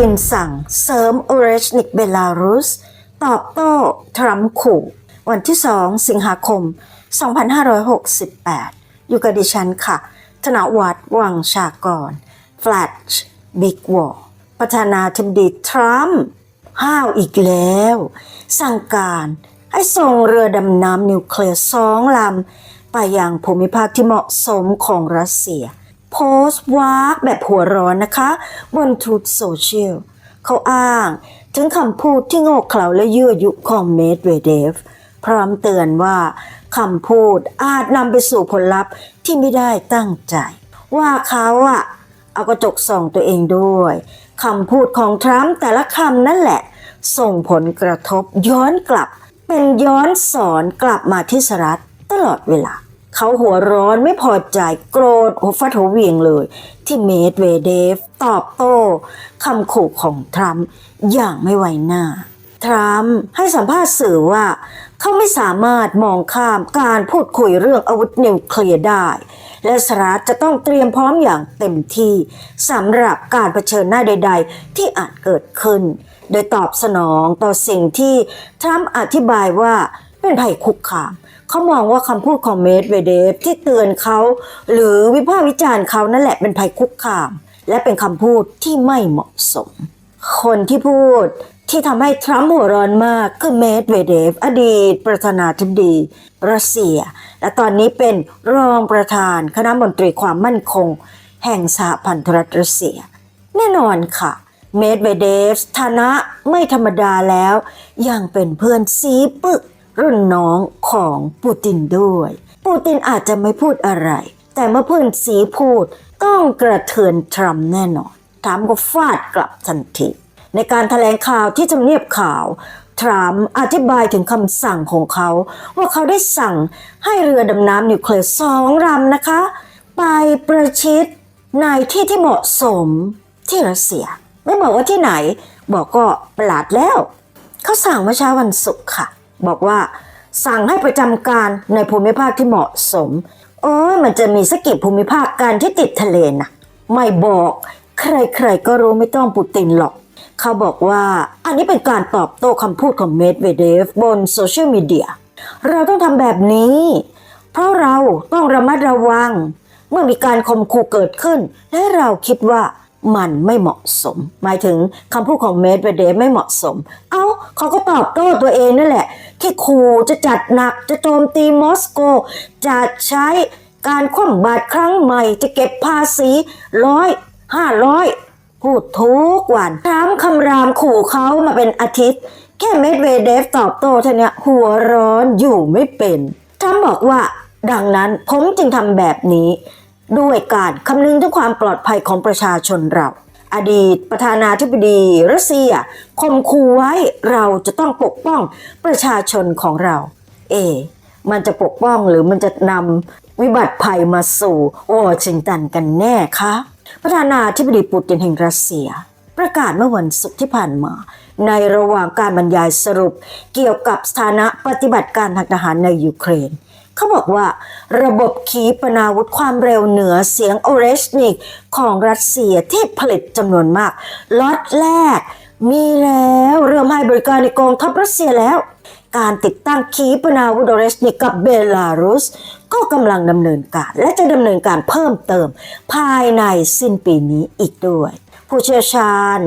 ตินสั่ง เสริมอเรชนิกเบลารุส ตอบโต้ทรัมป์ขู่ วันที่ 2 สิงหาคม 2568 อยู่กับดิฉันค่ะ ธนวัฒน์วังชากร แฟลชบิ๊กวอลประธานาธิบดีทรัมป์ห้าวอีกแล้ว สั่งการให้ส่งเรือดำน้ำนิวเคลียร์สองลำไปยังภูมิภาคที่เหมาะสมของรัสเซีย โพสต์วากแบบหัวร้อนนะคะ บนทูตโซเชียลเขาอ้างถึงคำพูดที่โง่เขลาและยั่วยุของเมดเวเดฟ พร้อมเตือนว่าคำพูดอาจนำไปสู่ผลลัพธ์ที่ไม่ได้ตั้งใจ ว่าเขาอะเอากระจกส่องตัวเองด้วยคำพูดของทรัมป์แต่ละคำนั่นแหละ ส่งผลกระทบย้อนกลับ เป็นย้อนสอนกลับมาที่สหรัฐตลอดเวลา เขาหัวร้อนไม่พอใจโกรธหัวฟาดหัวเวียงเลย ที่เมดเวเดฟตอบโต้คำขู่ของทรัมป์อย่างไม่ไหวหน้า ทรัมป์ให้สัมภาษณ์สื่อว่า เขาไม่สามารถมองข้ามการพูดคุยเรื่องอาวุธนิวเคลียร์ได้ และสหรัฐจะต้องเตรียมพร้อมอย่างเต็มที่สำหรับการเผชิญหน้าใด ๆ ที่อาจเกิดขึ้น โดยตอบสนองต่อสิ่งที่ทรัมป์อธิบายว่าเป็นภัยคุกคาม เขามองว่าคำพูดของเมดเวเดฟที่เตือนเขาหรือวิพากษ์วิจารณ์เขานั่นแหละเป็นภัยคุกคาม และเป็นคำพูดที่ไม่เหมาะสม คนที่พูดที่ทำให้ทรัมป์หัวร้อนมากคือเมดเวเดฟ อดีตประธานาธิบดีรัสเซีย และตอนนี้เป็นรองประธานคณะมนตรีความมั่นคง แห่งสหพันธรัฐรัสเซีย แน่นอนค่ะ เมดเวเดฟฐานะไม่ธรรมดาแล้ว ยังเป็นเพื่อนซีปึก รุ่นน้องของปูตินด้วย ปูตินอาจจะไม่พูดอะไร แต่เมื่อเพื่อนซีพูดต้องกระเทือนทรัมป์แน่นอนทรัมป์ก็ฟาดกลับทันที ในการถแถลงข่าวที่ทำเนียบข่าว ทรัมป์อธิบายถึงคำสั่งของเขา ว่าเขาได้สั่งให้เรือดำน้ำนิวเคลียร์สองลำนะคะ ไปประชิดในที่ที่เหมาะสมที่รัสเซีย ไม่บอกว่าที่ไหน บอกก็ประหลาดแล้ว เขาสั่งเมื่อเช้าวันศุกร์ค่ะ บอกว่า สั่งให้ประจำการในภูมิภาคที่เหมาะสมโอ้ยมันจะมีสกกิภูมิภาคการที่ติดทะเลนะไม่บอก ใครๆก็รู้ไม่ต้องปูตินหรอก เขาบอกว่าอันนี้เป็นการตอบโต้คำพูดของเมดเวเดฟบนโซเชียลมีเดียเราต้องทำแบบนี้ เพราะเราต้องระมัดระวัง เมื่อมีการข่มขู่เกิดขึ้น และเราคิดว่า มันไม่เหมาะสม หมายถึงคำพูดของเมดเวเดฟไม่เหมาะสม เอ้าเขาก็ตอบโต้ตัวเองนั่นแหละ ที่ขู่จะจัดหนักจะโจมตีมอสโก จะใช้การคว่ำบาตรครั้งใหม่จะเก็บภาษีร้อยห้าร้อยพูดทุกวันถามคำรามขู่เขามาเป็นอาทิตย์ แค่เมดเวเดฟตอบโต้ท่านนี้หัวร้อนอยู่ไม่เป็นทรัมป์บอกว่า ดังนั้นผมจึงทำแบบนี้ ด้วยการคำนึงถึงความปลอดภัยของประชาชนเรา อดีตประธานาธิบดีรัสเซียคมคูไว้เราจะต้องปกป้องประชาชนของเรา เอ มันจะปกป้องหรือมันจะนำวิบัติภัยมาสู่วอชิงตันกันแน่คะประธานาธิบดีปูตินแห่งรัสเซีย ประกาศเมื่อวันศุกร์ที่ผ่านมา ในระหว่างการบรรยายสรุป เกี่ยวกับสถานะปฏิบัติการทางทหารในยูเครน เขาบอกว่า ระบบขีปนาวุธความเร็วเหนือเสียงโอเรชนิกของรัสเซียที่ผลิตจำนวนมากล็อตแรก มีแล้วเริ่มให้บริการในกองทัพรัสเซียแล้ว การติดตั้งขีปนาวุธโอเรชนิกกับเบลารุส ก็กำลังดำเนินการ และจะดำเนินการเพิ่มเติม ภายในสิ้นปีนี้อีกด้วยผู้เชี่ยวชาญ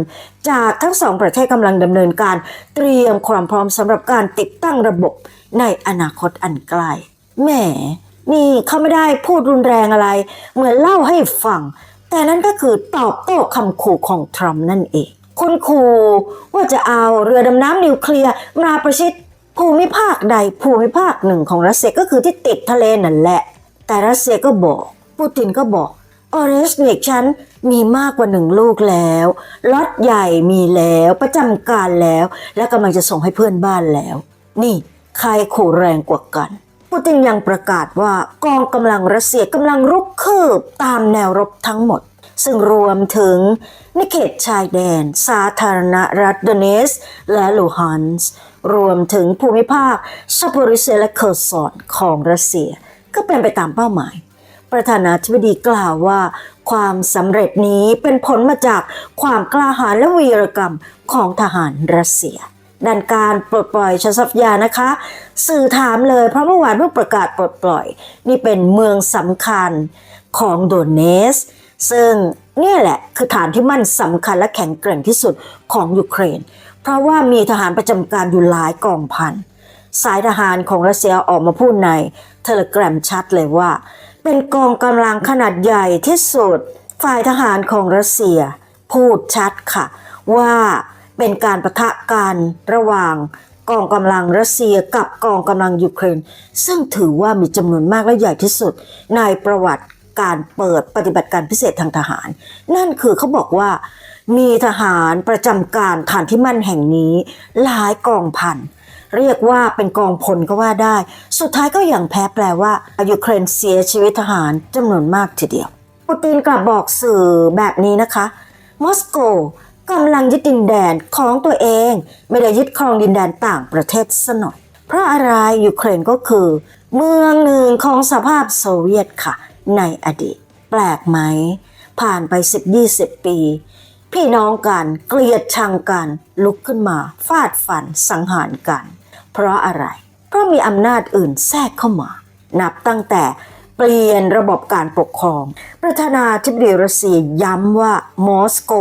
จากทั้งสองประเทศกำลังดำเนินการเตรียมความพร้อมสำหรับการติดตั้งระบบในอนาคตอันไกล แหม นี่เขาไม่ได้พูดรุนแรงอะไร เหมือนเล่าให้ฟัง แต่นั่นก็คือตอบโต้คำขู่ของทรัมป์นั่นเองคุณขู่ว่าจะเอาเรือดำน้ำนิวเคลียร์มาประชิดภูมิภาคใดภูมิภาคหนึ่งของรัสเซียก็คือที่ติดทะเลนั่นแหละ แต่รัสเซียก็บอกปูตินก็บอกออเรสเนกฉันมีมากกว่าหนึ่งลูกแล้วล็อตใหญ่มีแล้วประจำการแล้ว และกำลังจะส่งให้เพื่อนบ้านแล้ว นี่ใครขู่แรงกว่ากัน ปูตินยังประกาศว่ากองกำลังรัสเซียกำลังรุกคืบตามแนวรบทั้งหมด ซึ่งรวมถึงในเขตชายแดน สาธารณรัฐดเนส และลูฮันส์รวมถึงภูมิภาคซาโปริเซและเคอร์ซอนของรัสเซีย ก็เป็นไปตามเป้าหมาย ประธานาธิบดีกล่าวว่า ความสำเร็จนี้เป็นผลมาจากความกล้าหาญและวีรกรรมของทหารรัสเซีย ด้านการปลดปล่อยชาซอฟยานะคะ สื่อถามเลยเพราะเมื่อวานเพิ่งประกาศปลดปล่อย นี่เป็นเมืองสำคัญของโดเนส ซึ่งนี่แหละคือฐานที่มั่นสำคัญและแข็งแกร่งที่สุดของยูเครน เพราะว่ามีทหารประจำการอยู่หลายกองพัน สายทหารของรัสเซียออกมาพูดในเทเลกรามชัดเลยว่า เป็นกองกำลังขนาดใหญ่ที่สุด ฝ่ายทหารของรัสเซีย พูดชัดค่ะ ว่า เป็นการประทะกันระหว่างกองกำลังรัสเซียกับกองกำลังยูเครน ซึ่งถือว่ามีจำนวนมากและใหญ่ที่สุด ในประวัติการเปิดปฏิบัติการพิเศษทางทหาร นั่นคือเขาบอกว่า มีทหารประจำการฐานที่มั่นแห่งนี้หลายกองพันเรียกว่าเป็นกองพลก็ว่าได้ สุดท้ายก็อย่างแพ้แปลว่ายูเครนเสียชีวิตทหารจำนวนมากทีเดียวปูตินกลับบอกสื่อแบบนี้นะคะ มอสโก กำลังยึดดินแดนของตัวเอง ไม่ได้ยึดครองดินแดนต่างประเทศซะหน่อยเพราะอะไรยูเครนก็คือ เมืองหนึ่งของสภาพโซเวียตค่ะ ในอดีต แปลกไหม ผ่านไป 10-20 ปี พี่น้องกันเกลียดชังกัน ลุกขึ้นมาฟาดฟันสังหารกัน เพราะอะไร เพราะมีอำนาจอื่นแทรกเข้ามา นับตั้งแต่เปลี่ยนระบบการปกครอง ประธานาธิบดีรัสเซียย้ำว่า มอสโก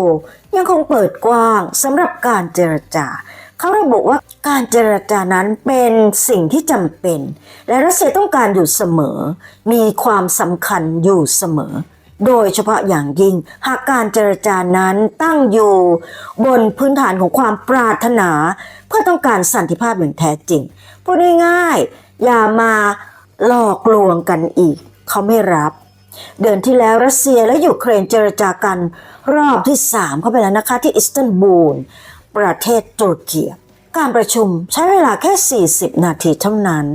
ยังคงเปิดกว้างสำหรับการเจรจา เขาระบุว่าการเจรจานั้นเป็นสิ่งที่จำเป็น และรัสเซียต้องการอยู่เสมอ มีความสำคัญอยู่เสมอ โดยเฉพาะอย่างยิ่งหากการเจรจานั้นตั้งอยู่บนพื้นฐานของความปรารถนา เพื่อต้องการสันติภาพอย่างแท้จริงพูดง่ายๆอย่ามาหลอกลวงกันอีก เขาไม่รับ เดือนที่แล้วรัสเซียและยูเครนเจรจากัน รอบที่ 3 เข้าไปแล้วนะคะที่อิสตันบูล ประเทศตุรกีการประชุมใช้เวลาแค่ 40 นาทีเท่านั้น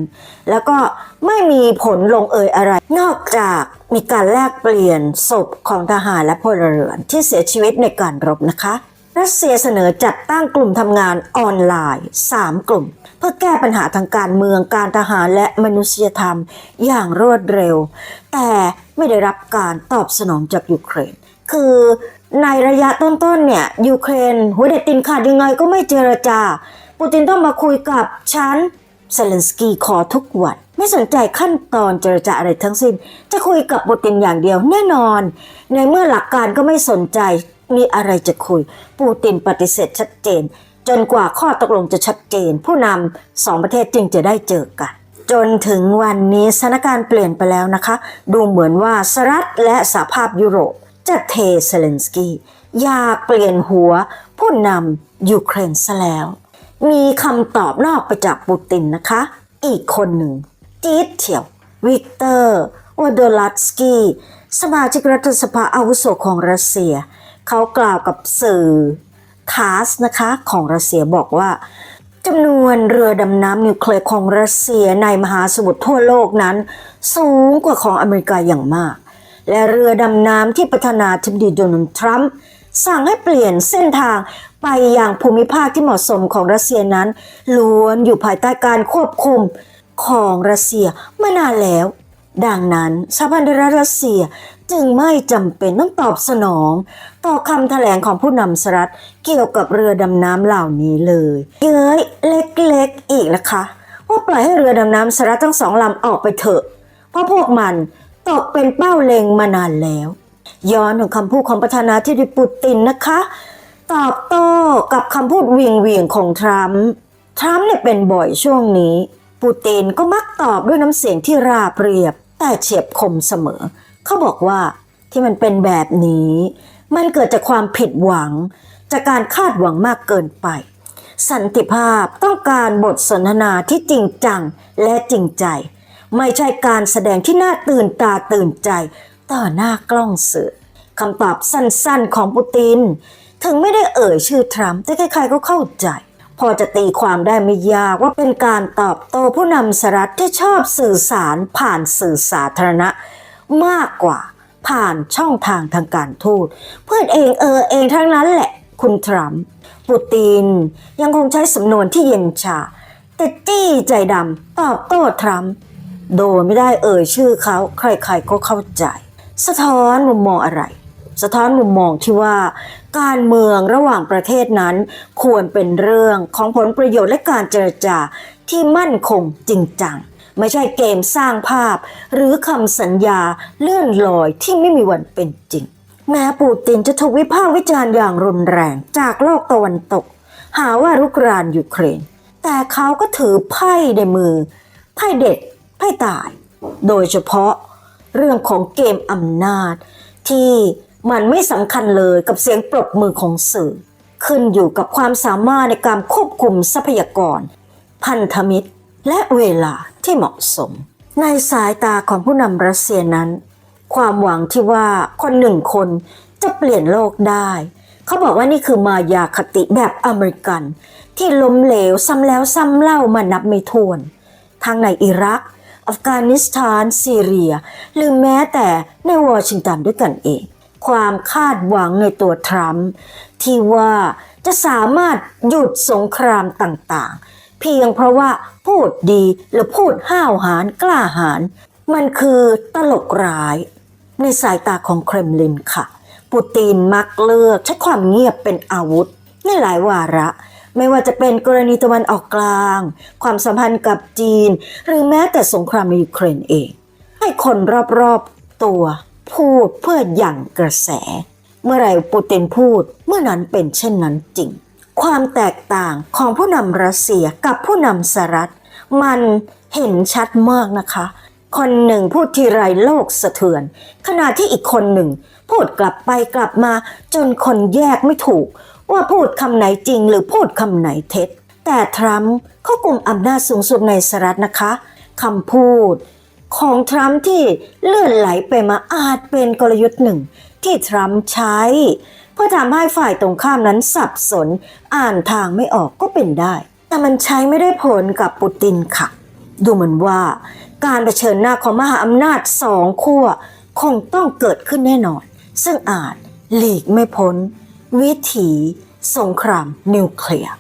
แล้วก็ไม่มีผลลงเอยอะไร นอกจากมีการแลกเปลี่ยนศพของทหารและพลเรือนที่เสียชีวิตในการรบนะคะ รัสเซียเสนอจัดตั้งกลุ่มทำงานออนไลน์ 3 กลุ่ม เพื่อแก้ปัญหาทางการเมืองการทหารและมนุษยธรรมอย่างรวดเร็ว แต่ไม่ได้รับการตอบสนองจากยูเครน คือในระยะต้นๆเนี่ยยูเครนหัวเด็ดตินขาดยังไงก็ไม่เจรจา ปูตินต้องมาคุยกับฉันเซเลนสกีขอทุกวัน ไม่สนใจขั้นตอนเจรจาอะไรทั้งสิ้น จะคุยกับปูตินอย่างเดียวแน่นอน ในเมื่อหลักการก็ไม่สนใจมีอะไรจะคุย ปูตินปฏิเสธชัดเจน จนกว่าข้อตกลงจะชัดเจน ผู้นำสองประเทศจึงจะได้เจอกัน จนถึงวันนี้สถานการณ์เปลี่ยนไปแล้วนะคะ ดูเหมือนว่าสหรัฐและสหภาพยุโรปจะเทเซเลนสกี้อยากเปลี่ยนหัวผู้นำยูเครนซะแล้ว มีคำตอบนอกไปจากปูตินนะคะ อีกคนหนึ่งจีดเฉียว วิกเตอร์วโดลัตสกี้สมาชิกรัฐสภาอาวุโสของรัสเซีย เขากล่าวกับสื่อ ทาสนะคะของรัสเซียบอกว่าจำนวนเรือดำน้ำนิวเคลียร์ของรัสเซียในมหาสมุทรทั่วโลกนั้น สูงกว่าของอเมริกาอย่างมาก และเรือดำน้ำที่ประธานาธิบดีโดนัลด์ทรัมป์สั่งให้เปลี่ยนเส้นทางไปยังภูมิภาคที่เหมาะสมของรัสเซียนั้นล้วนอยู่ภายใต้การควบคุมของรัสเซียมานานแล้ว ดังนั้นสหพันธรัฐรัสเซีย จึงไม่จำเป็นต้องตอบสนอง ต่อคำแถลงของผู้นำสหรัฐเกี่ยวกับเรือดำน้ำเหล่านี้เลย เย้ยเล็กๆอีกนะคะว่าปล่อยให้เรือดำน้ำสหรัฐทั้งสองลำออกไปเถอะ เพราะพวกมันตกเป็นเป้าเล็งมานานแล้ว ย้อนถึงคำพูดของประธานาธิบดีปูตินนะคะ ตอบโต้กับคำพูดเวียงเวียงของทรัมป์ทรัมป์เนี่ยเป็นบ่อยช่วงนี้ ปูตินก็มักตอบด้วยน้ำเสียงที่ราบเรียบ แต่เฉียบคมเสมอ เขาบอกว่าที่มันเป็นแบบนี้ มันเกิดจากความผิดหวัง จากการคาดหวังมากเกินไป สันติภาพต้องการบทสนทนาที่จริงจังและจริงใจ ไม่ใช่การแสดงที่น่าตื่นตาตื่นใจ ต่อหน้ากล้องสื่อคำตอบสั้นๆของปูติน ถึงไม่ได้เอ่ยชื่อทรัมป์แต่ใครๆก็เข้าใจ พอจะตีความได้ไม่ยากว่าเป็นการตอบโต้ผู้นำสหรัฐที่ชอบสื่อสารผ่านสื่อสาธารณะ มากกว่าผ่านช่องทางทางการทูตเพื่อนเองเออเองทั้งนั้นแหละ คุณทรัมป์ปูตินยังคงใช้สำนวนที่เย็นชา แต่จี้ใจดำตอบโต้ทรัมป์โดยไม่ได้เอ่ยชื่อเขาใครๆก็เข้าใจ สะท้อนมุมมองอะไร สะท้อนมุมมองที่ว่า การเมืองระหว่างประเทศนั้น ควรเป็นเรื่องของผลประโยชน์และการเจรจาที่มั่นคงจริงจัง ไม่ใช่เกมสร้างภาพ หรือคำสัญญาเลื่อนลอยที่ไม่มีวันเป็นจริง แม้ปูตินจะถูกวิพากษ์วิจารณ์อย่างรุนแรงจากโลกตะวันตก หาว่ารุกรานยูเครน แต่เขาก็ถือไพ่ในมือ ไพ่เด็ด ไพ่ตาย โดยเฉพาะเรื่องของเกมอำนาจ ที่มันไม่สำคัญเลยกับเสียงปรบมือของสื่อ ขึ้นอยู่กับความสามารถในการควบคุมทรัพยากร พันธมิตรและเวลา ที่เหมาะสม ในสายตาของผู้นำรัสเซียนั้น ความหวังที่ว่าคนหนึ่งคนจะเปลี่ยนโลกได้ เขาบอกว่านี่คือมายาคติแบบอเมริกัน ที่ล้มเหลวซ้ำแล้วซ้ำเล่ามานับไม่ถ้วนทั้งในอิรัก อัฟกานิสถาน ซีเรีย หรือแม้แต่ในวอชิงตันด้วยกันเอง ความคาดหวังในตัวทรัมป์ที่ว่าจะสามารถหยุดสงครามต่างๆ พียงเพราะว่าพูดดีหรือพูดห้าวหาญกล้าหาญมันคือตลกร้าย ในสายตาของเครมลินค่ะ ปูตินมักเลือกใช้ความเงียบเป็นอาวุธ ในหลายวาระ ไม่ว่าจะเป็นกรณีตะวันออกกลาง ความสัมพันธ์กับจีน หรือแม้แต่สงครามในยูเครนเอง ให้คนรอบๆตัวพูดเพื่อหยั่งกระแส เมื่อไรปูตินพูดเมื่อนั้นเป็นเช่นนั้นจริง ความแตกต่างของผู้นำรัสเซียกับผู้นำสหรัฐ มันเห็นชัดมากนะคะ คนหนึ่งพูดทีไรโลกสะเทือน ขณะที่อีกคนหนึ่ง พูดกลับไปกลับมาจนคนแยกไม่ถูก ว่าพูดคำไหนจริงหรือพูดคำไหนเท็จ แต่ทรัมป์เขากลุ่มอำนาจสูงสุดในสหรัฐนะคะคำพูดของทรัมป์ที่เลื่อนไหลไปมาอาจเป็นกลยุทธ์หนึ่งที่ทรัมป์ใช้ เพื่อทำให้ฝ่ายตรงข้ามนั้นสับสน อ่านทางไม่ออกก็เป็นได้ แต่มันใช้ไม่ได้ผลกับปูตินค่ะ ดูเหมือนว่าการเผชิญหน้าของมหาอำนาจสองขั้วคงต้องเกิดขึ้นแน่นอน ซึ่งอาจหลีกไม่พ้น วิถี สงครามนิวเคลียร์